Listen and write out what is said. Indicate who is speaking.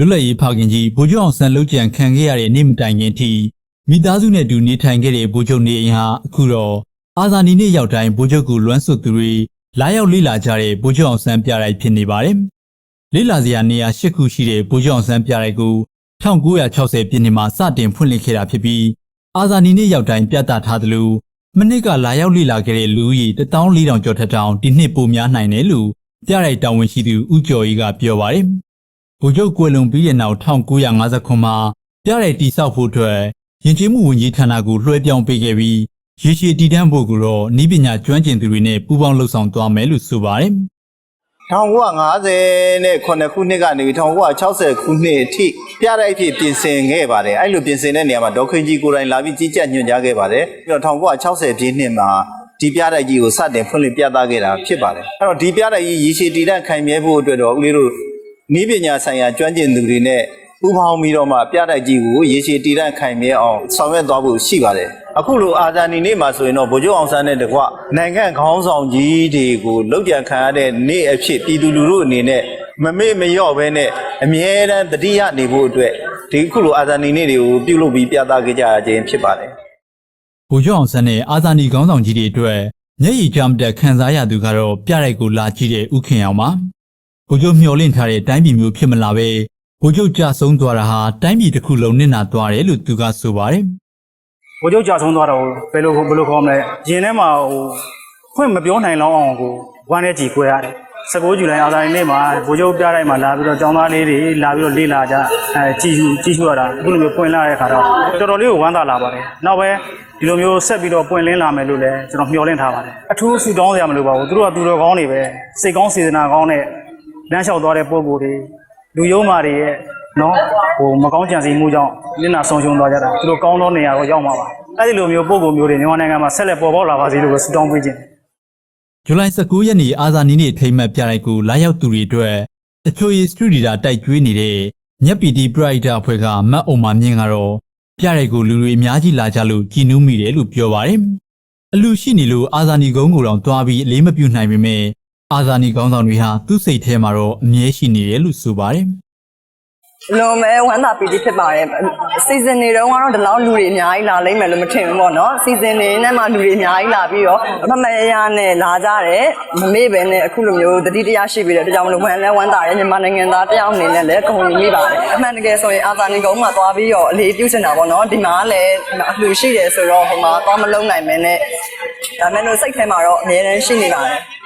Speaker 1: လွတ်လပ်ရေးဖခင်ကြီးဗိုလ်ချုပ်အောင်ဆန်းလုတ်ကြံခံခဲ့ရတဲ့နေ့မတိုင်ခင်ထိမိသားစုနဲ့အတူနေထိုင်ခဲ့တဲ့ဗိုလ်ချုပ်နေအိမ်ဟာအခုတော့အာဇာနည်နေ့ရောက်တိုင်းဗိုလ်ချုပ်ကိုလွမ်းဆွတ်သူတွေ လာရောက်လေ့လာကြတဲ့ဗိုလ်ချုပ်အောင်ဆန်းပြတိုက်ဖြစ်နေပါတယ်။လေ့လာစရာနေရာ၈ခုရှိတဲ့ဗိုလ်ချုပ်အောင်ဆန်းပြတိုက်ကို1960ပြည့်နှစ်မှာစတင်ဖွင့်လှစ်ခဲ့တာဖြစ်ပြီးအာဇာနည်နေ့ရောက်တိုင်းပြသထားသလိုမနစ်ကလာရောက်လေ့လာခဲ့တဲ့လူဦးရေ14000ကျော်ထက်တောင်ဒီနှစ်ပိုများနိုင်တယ်လို့ပြတိုက်တာဝန်ရှိသူဦးကျော်ကြီးကပြောပါတယ်။ဗိုလ်ချုပ်ကွယ်လွန်ပြီးတဲ့နောက်1959မှာပြတဲ့တိဆောက်ဖို့အတွက်ယဉ်ကျေးမှုဝန်ကြီးဌာနကိုလွှဲပြောင်းပေးခဲ့ပြီး ရေရှည်တည်တံ့ဖို့ကိုတော့ဤပညာကျွမ်းကျင်သူတွေနဲ့ပူးပေါင်းလှုပ်ဆောင်သွားမယ်လို့ဆိုပါတယ်
Speaker 2: 1950နဲ့ခုနှစ်ကနေ1960ခုနှစ်အထိပြတိုက်ဖြစ်ပြင်ဆင်ခဲ့ပါတယ်အဲ့လိုပြင်ဆင်တဲ့နေရာမှာဒေါက်ခင် ကြီးကိုယ်တိုင်လာပြီးကြီးကြပ်ညွှန်ကြားခဲ့ပါတယ်ပြီးတော့1960ပြည့်နှစ်မှာဒီပြတိုက်ကြီးကိုစတင်ဖွင့်လှစ်ပြသခဲ့တာဖြစ်ပါတယ်အဲ့တော့ဒီပြတိုက်ကြီးရေရှည်တည်တံ့ခိုင်မြဲဖို့အတွက်တော့ဦးလေးတို့ဤပညာဆိုင်ရာကျွမ်းကျင်သူတွေနဲ့ ပူးပေါင်းပြီးတော့မှပြတိုက်ကြီးကိုရေရှည်တည်တံ့ခိုင်မြဲအောင်ဆောင်ရွက်သွားဖို့ရှိပါတယ်အခုလိုအာဇာနည်နေ့မှာဆိုရင်တော့ဗိုလ်ချုပ်အောင်ဆန်းနဲ့တကွနိုင်ငံခေါင်းဆောင်ကြီးတွေကိုလောက်ကြံခံရတဲ့နေ့အဖြစ်ပြည်သူလူထုအနေနဲ့မမေ့မလျော့ဘဲနဲ့အမြဲတမ်းတတိယနေဖို့အတွက်ဒီအခုလိုအာဇာနည်နေ့တွေကိုပြုလုပ်ပြီးပြသခဲ့ကြရခြင်းဖြစ်ပါတယ်။
Speaker 1: ဗိုလ်ချုပ်အောင်ဆန်းနဲ့အာဇာနည်ခေါင်းဆောင်ကြီးတွေအတွက်မျက်ရည်ကြမတက်ခံစားရသူကတော့ပြတဲ့ကိုလာကြည့်တဲ့ဥခင်အောင်ပါ။ဗိုလ်ချုပ်မျှော်လင့်ထားတဲ့တိုင်းပြည်မျိုးဖြစ်မလာပဲ ဗိုလ်ချုပ်ကြဆုံးသွားတာဟာတိုင်းပြည်တစ်ခုလုံးနစ်နာသွားတယ်လို့သူကဆိုပါတယ်။
Speaker 3: ဘိုးချုပ်ကြာဆုံးသွားတော့ဘယ်လိုဘယ်လိုခေါ်မလဲရင်ထဲမှာဟိုဖွင့်မပြောနိုင်လောက်အောင်ကိုဝမ်းနဲ့ကြည်ခွဲရတယ်19ဇူလိုင်အာဇာနည်နေ့မှာဘိုးချုပ်ပြတိုင်းမှာလာပြီးတော့ကျောင်းသားလေးတွေလာပြီးတော့လေ့လာကြအဲကြည်ကြည်ရှုရတာအခုလိုမျိုးပွင့်လာတဲ့ခါတော့တော်တော်လေးကိုဝမ်းသာလာပါတယ်နောက်ပဲဒီလိုမျိုးဆက်ပြီးတော့ပွင့်လင်းလာမယ်လို့လည်းကျွန်တော်မျှော်လင့်ထားပါတယ်အထူးဆူတောင်းစရာမလိုပါဘူးသူတို့ကသူတော်ကောင်းတွေပဲစိတ်ကောင်းစေတနာကောင်းတဲ့လမ်းလျှောက်သွားတဲ့ပုံကိုယ်တွေ လူယုံမာတွေရဲ့နော်ဟိုမကောင်းကြံစည်မှုကြောင့်နစ်နာဆုံးရှုံးသွားကြတာသူတို့ကောင်းသောနေရာကိုရောက်မှာပါအဲ့ဒီလိုမျိုးပုံကိုယ်မျိုးတွေမြန်မာနိုင်ငံမှာဆက်လက်ပေါ်ပေါက်လာပါစေလို့ပဲဆုတောင်းပေးခြင်း
Speaker 1: ဇူလိုင်19ရက်နေ့အာဇာနည်နေ့ထိမ်းမှတ်ပြလိုက်ကိုလာရောက်သူတွေအတွက်အချိုရီစတူဒီတာတိုက်ကျွေးနေတဲ့ညက်ပီတီပရိုက်တာအဖွဲ့ကမတ်အုံမာမြင့်ကတော့ပြတဲ့ကိုလူတွေအများကြီးလာကြလို့ကြည်နူးမိတယ်လို့ပြောပါတယ်။အလူရှိနေလို့အာဇာနည်ကုန်းကိုတော့တွားပြီးအလေးမပြုနိုင်ပေမဲ့ အာဇာနည်ကောင်းဆောင်တွေဟာသူ့စိတ်ထဲမှာတော့အမြဲရှိနေတယ်လို့ဆိုပါတယ်။
Speaker 4: လွန်မဲဝမ်းသာပီတိဖြစ်ပါတယ်စီဇန်နေတုန်းကတော့ဒီလောက်လူတွေအများကြီးလာလိမ့်မယ်လို့မထင်ဘူးပေါ့နော်စီဇန်နေနဲ့မှလူတွေအများကြီးလာပြီးတော့အမမရရနဲ့လာကြတယ်မမေ့ပဲနဲ့အခုလိုမျိုးတတိတရားရှိပြီးတော့တကြောင်မလို့ဝမ်းလဲဝမ်းသာတယ်မြန်မာနိုင်ငံသားတယောက်အနေနဲ့လည်းဂုဏ်ယူမိပါတယ်အမှန်တကယ်ဆိုရင်အာဇာနည်ကုန်းမှာသွားပြီးတော့အလေးပြုချင်တာပေါ့နော်ဒီမှာလည်းအလှရှိတယ်ဆိုတော့ဟိုမှာသွားမလုံးနိုင်မဲနဲ့ဒါမဲ့လို့စိတ်ထဲမှာတော့အများတန်းရှိနေပါတယ်